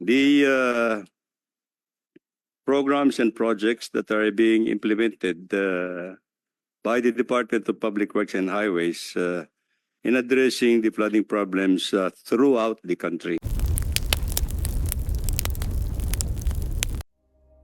the uh, programs and projects that are being implemented uh, by the Department of Public Works and Highways uh, in addressing the flooding problems throughout the country.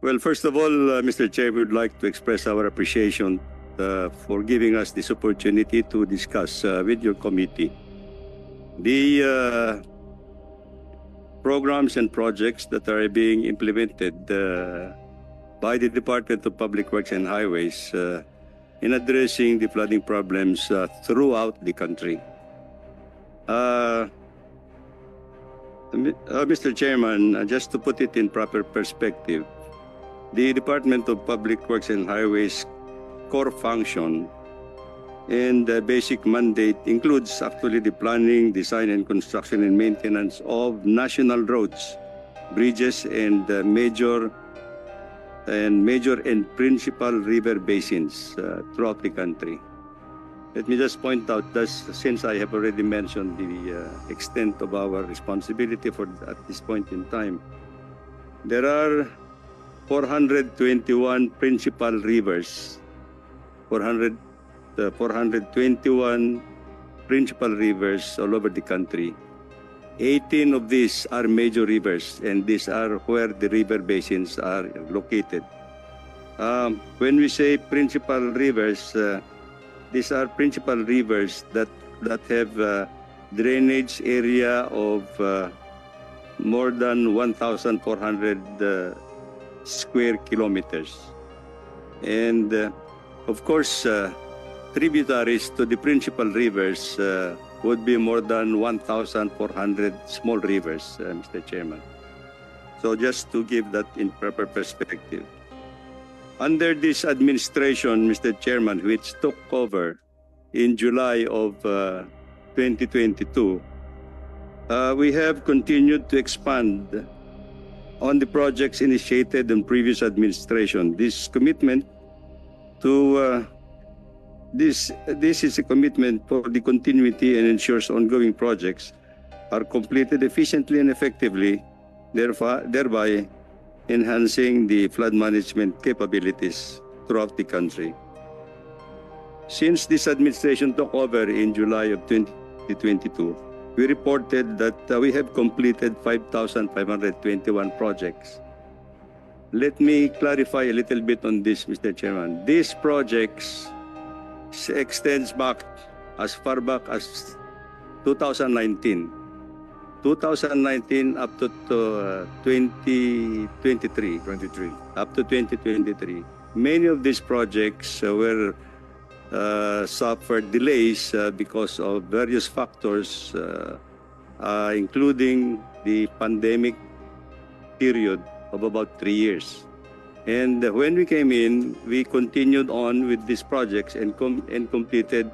Well, first of all, Mr. Chair, we would like to express our appreciation for giving us this opportunity to discuss with your committee the programs and projects that are being implemented uh, by the Department of Public Works and Highways uh, in addressing the flooding problems uh, throughout the country. Mr. Chairman, just to put it in proper perspective, the Department of Public Works and Highways core function and the basic mandate includes actually the planning, design, and construction and maintenance of national roads, bridges, and uh, major and major and principal river basins uh, throughout the country. Let me just point out that since I have already mentioned the uh, extent of our responsibility for at this point in time, there are 421 principal rivers, 400 uh, 421 principal rivers all over the country. 18 of these are major rivers, and these are where the river basins are located. Um, when we say principal rivers, uh, these are principal rivers that that have uh, drainage area of uh, more than 1,400 uh, square kilometers, and uh, of course. Tributaries to the principal rivers uh, would be more than 1,400 small rivers, uh, Mr. Chairman. So just to give that in proper perspective. Under this administration, Mr. Chairman, which took over in July of uh, 2022, uh, we have continued to expand on the projects initiated in previous administration. This commitment to uh, this, this is a commitment for the continuity and ensures ongoing projects are completed efficiently and effectively, therefore, thereby enhancing the flood management capabilities throughout the country. Since this administration took over in July of 2022, we reported that uh, we have completed 5,521 projects. Let me clarify a little bit on this, Mr. Chairman. These projects extends back as far back as 2019. 2019 up to, to uh, 2023, 23. up to 2023. Many of these projects uh, were uh, suffered delays uh, because of various factors, uh, uh, including the pandemic period of about three years. And uh, when we came in, we continued on with these projects and, com- and completed.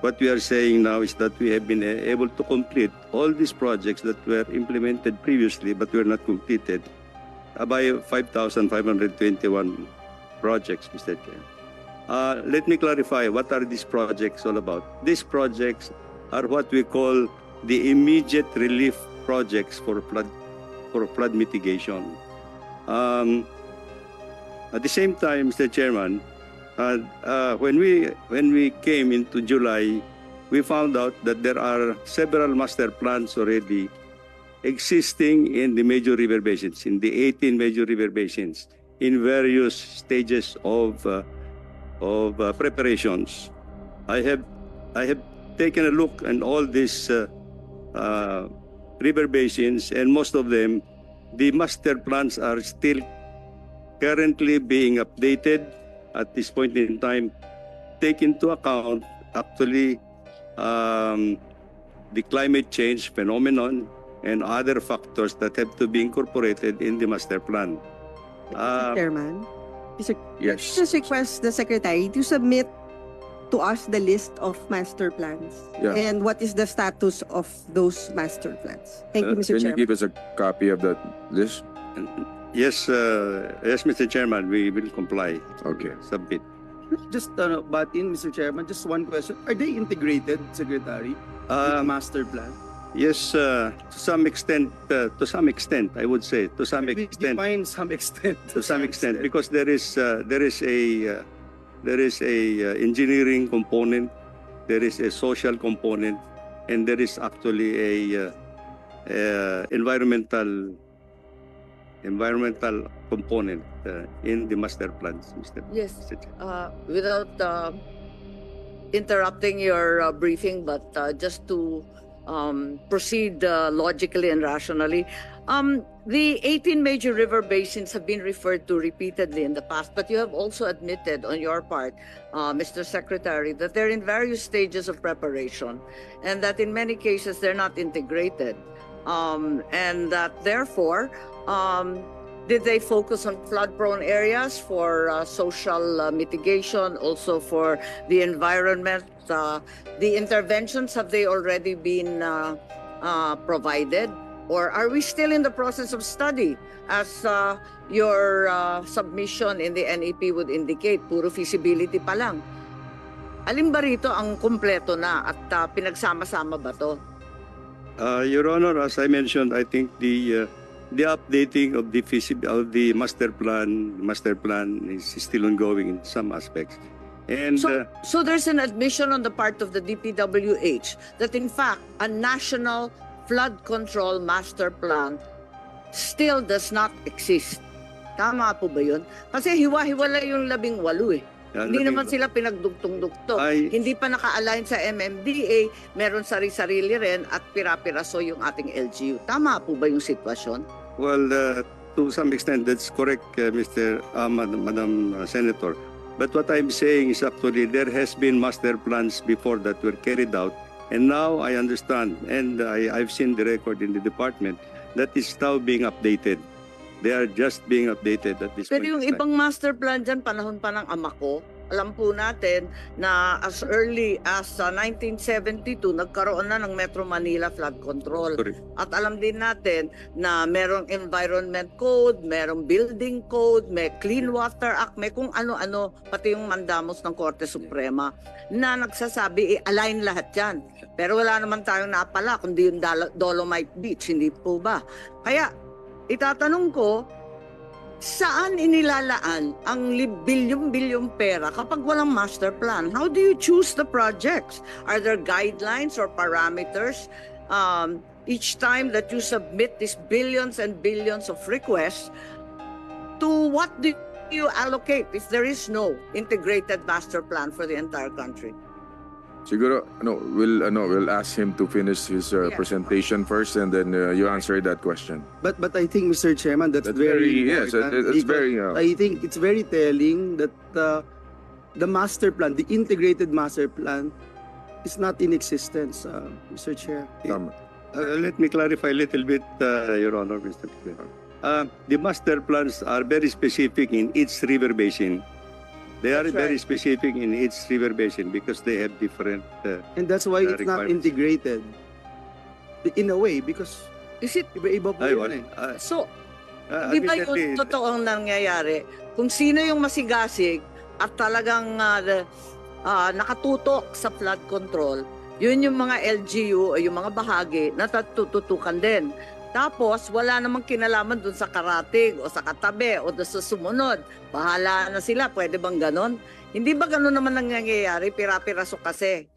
What we are saying now is that we have been uh, able to complete all these projects that were implemented previously but were not completed uh, by 5,521 projects, Mr. Chair. Uh, let me clarify what are these projects all about. These projects are what we call the immediate relief projects for flood for flood mitigation. Um, at the same time, Mr. Chairman, uh, uh, when we when we came into July, we found out that there are several master plans already existing in the major river basins, in the 18 major river basins, in various stages of uh, of uh, preparations. I have I have taken a look at all these uh, uh, river basins, and most of them, the master plans are still currently being updated at this point in time. Take into account actually um, the climate change phenomenon and other factors that have to be incorporated in the master plan. Uh, Chairman, Mr. Yes. Just request the secretary to submit to us the list of master plans Yeah. and what is the status of those master plans. Thank you, Uh, Mr. Can you give us a copy of that list? Yes, uh, yes, Mr. Chairman, we will comply. Okay. Submit. Just uh, butt in, Mr. Chairman, just one question. Are they integrated, Secretary, with Um, master plan? Yes, uh, to some extent, uh, to some extent, I would say, to some Maybe extent, Define some extent. to some extent, because there is uh, there is a uh, there is a uh, engineering component, there is a social component, and there is actually a uh, uh, environmental environmental component uh, in the master plans, Mr. Yes. Uh, without uh, interrupting your uh, briefing, but uh, just to um, proceed uh, logically and rationally, um, the 18 major river basins have been referred to repeatedly in the past, but you have also admitted on your part, uh, Mr. Secretary, that they're in various stages of preparation and that in many cases they're not integrated. Um, and that therefore, um, did they focus on flood-prone areas for uh, social uh, mitigation, also for the environment? Uh, the interventions have they already been uh, uh, provided, or are we still in the process of study? As uh, your submission in the NEP would indicate, puro feasibility pa lang. Alin ba rito ang kumpleto na at pinagsama-sama ba to? Uh, Your Honor, as I mentioned, I think the uh, the updating of the of the master plan master plan is still ongoing in some aspects, and So- uh, So there's an admission on the part of the DPWH that in fact a national flood control master plan still does not exist. Tama po ba yun? Kasi hiwa-hiwala yung labing walo eh. Uh, Hindi naman sila pinagdugtong-dugtong. I- Hindi pa naka-align sa MMDA, meron sari-sarili rin at pira-piraso yung ating LGU. Tama po ba yung sitwasyon? Well, uh, to some extent, that's correct, uh, Mr. Uh, Madam, Madam uh, Senator. But what I'm saying is actually there has been master plans before that were carried out, and now I understand, and I, I've seen the record in the department that is now being updated. They are just being updated at this Pero point. yung in time. ibang master plan dyan, panahon pa ng ama ko, alam po natin na as early as uh, 1972, nagkaroon na ng Metro Manila Flood Control. Correct. At alam din natin na merong Environment Code, merong Building Code, may Clean Water Act, may kung ano-ano, pati yung mandamos ng Korte Suprema na nagsasabi, i-align lahat yan. Pero wala naman tayong napala, kundi yung Dolo- Dolomite Beach, hindi po ba? Kaya, itatanong ko, saan inilalaan ang bilyong-bilyong pera kapag walang master plan? How do you choose the projects? Are there guidelines or parameters um, each time that you submit these billions and billions of requests? To what do you allocate if there is no integrated master plan for the entire country? Siguro, ano, we'll, ano, we'll ask him to finish his uh, Yeah. presentation first and then uh, you answer that question. But but I think, Mr. Chairman, that's, That's very, very, yes, important it- it's because very, uh, I think it's very telling that uh, the master plan, the integrated master plan, is not in existence, uh, Mr. Chair. tama. Uh, let me clarify a little bit, uh, Your Honor, Mr. President. Uh, the master plans are very specific in each river basin. They are That's very right. specific in each river basin because they have different. Uh, And that's why Uh, it's not requirements. integrated. In a way, because Is it iba-iba po yun eh. Uh, so? uh, Di ba admittedly, yung totoong nangyayari? Kung sino yung masigasig at talagang ah, the- ah, nakatutok sa flood control, yun yung mga LGU o yung mga bahagi na tatututukan din. Tapos, wala namang kinalaman dun sa karatig o sa katabi o dun sa sumunod. Bahala na sila. Pwede bang ganon? Hindi ba ganon naman nangyayari? Pira-piraso kasi.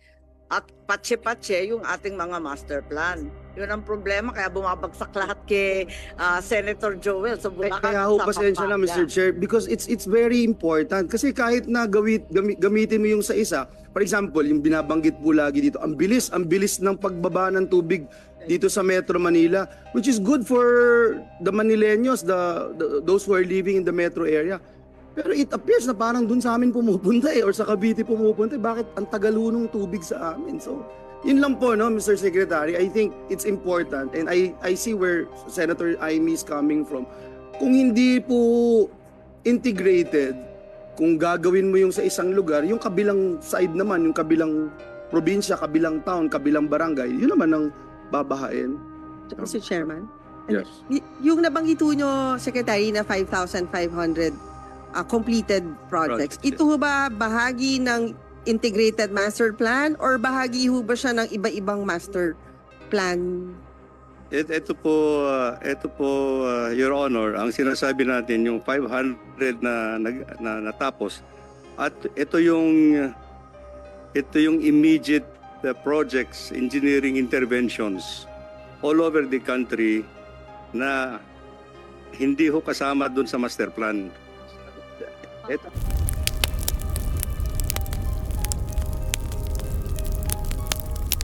At patse-patse yung ating mga master plan. Yun ang problema. Kaya bumabagsak lahat kay ah, Senator Joel sa Bulacan. kaya ho, sa pasensya na, Pampanga. Mr. Chair, because it's it's very important. Kasi kahit na gawit, gami- gamitin mo yung sa isa, for example, yung binabanggit po lagi dito, ang bilis, ang bilis ng pagbaba ng tubig dito sa Metro Manila, which is good for the Manileños, the, the those who are living in the metro area. Pero it appears na parang dun sa amin pumupunta eh, or sa Cavite pumupunta eh. Bakit ang tagal ho nung tubig sa amin? So, yun lang po, no, Mr. Secretary. I think it's important and I, I see where Senator Amy is coming from. Kung hindi po integrated, kung gagawin mo yung sa isang lugar, yung kabilang side naman, yung kabilang probinsya, kabilang town, kabilang barangay, yun naman ang babahain. Mr. Chairman. Yes. Y- yung nabanggit nyo, Secretary, na 5,500 uh, completed projects, Projects, ito ho ba bahagi ng integrated master plan or bahagi ho ba siya ng iba-ibang master plan? Et, ito po, uh, ito po, uh, Your Honor, ang sinasabi natin yung 500 na, nag- na natapos at ito yung ito yung immediate uh, projects, engineering interventions all over the country na hindi ho kasama dun sa master plan. Ito,